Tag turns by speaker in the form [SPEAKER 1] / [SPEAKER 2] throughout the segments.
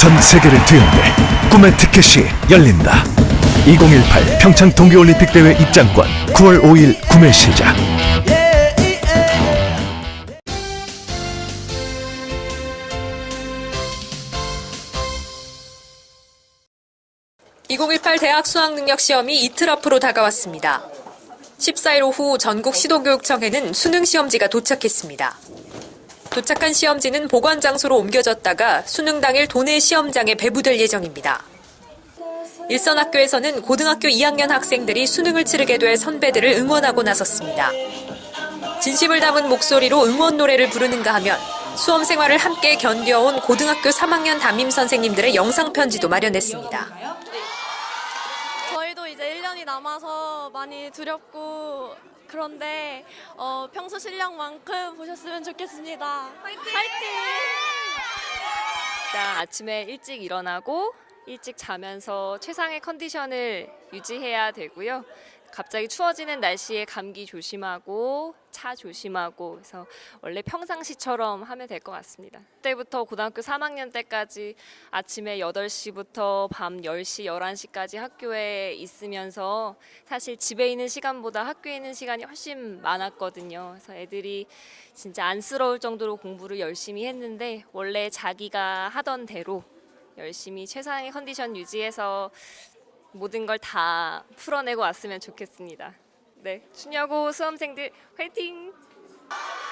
[SPEAKER 1] 전 세계를 뒤흔들 꿈의 티켓이 열린다. 2018 평창 동계올림픽 대회 입장권 9월 5일 구매 시작.
[SPEAKER 2] 2018 대학 수학능력 시험이 이틀 앞으로 다가왔습니다. 14일 오후 전국 시도교육청에는 수능 시험지가 도착했습니다. 도착한 시험지는 보관 장소로 옮겨졌다가 수능 당일 도내 시험장에 배부될 예정입니다. 일선 학교에서는 고등학교 2학년 학생들이 수능을 치르게 될 선배들을 응원하고 나섰습니다. 진심을 담은 목소리로 응원 노래를 부르는가 하면 수험 생활을 함께 견뎌온 고등학교 3학년 담임 선생님들의 영상 편지도 마련했습니다.
[SPEAKER 3] 저희도 이제 1년이 남아서 많이 두렵고 그런데 어, 평소 실력만큼 보셨으면 좋겠습니다. 화이팅!
[SPEAKER 4] 일단 아침에 일찍 일어나고 일찍 자면서 최상의 컨디션을 유지해야 되고요. 갑자기 추워지는 날씨에 감기 조심하고 차 조심하고 그래서 원래 평상시처럼 하면 될 것 같습니다. 그때부터 고등학교 3학년 때까지 아침에 8시부터 밤 10시, 11시까지 학교에 있으면서 사실 집에 있는 시간보다 학교에 있는 시간이 훨씬 많았거든요. 그래서 애들이 진짜 안쓰러울 정도로 공부를 열심히 했는데 원래 자기가 하던 대로 열심히 최상의 컨디션 유지해서 모든 걸 다 풀어내고 왔으면 좋겠습니다. 네, 춘여고 수험생들 화이팅!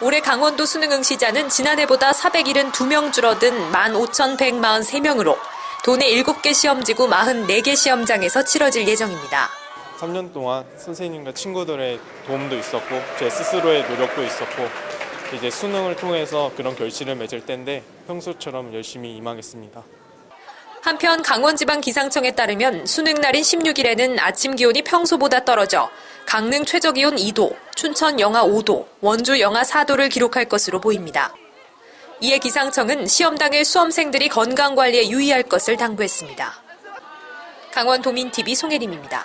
[SPEAKER 2] 올해 강원도 수능 응시자는 지난해보다 472명 줄어든 15,143명으로 도내 7개 시험지구 44개 시험장에서 치러질 예정입니다.
[SPEAKER 5] 3년 동안 선생님과 친구들의 도움도 있었고 제 스스로의 노력도 있었고 이제 수능을 통해서 그런 결실을 맺을 텐데 평소처럼 열심히 임하겠습니다.
[SPEAKER 2] 한편 강원지방기상청에 따르면 수능 날인 16일에는 아침 기온이 평소보다 떨어져 강릉 최저 기온 2도, 춘천 영하 5도, 원주 영하 4도를 기록할 것으로 보입니다. 이에 기상청은 시험 당일 수험생들이 건강 관리에 유의할 것을 당부했습니다. 강원 도민TV 송혜림입니다.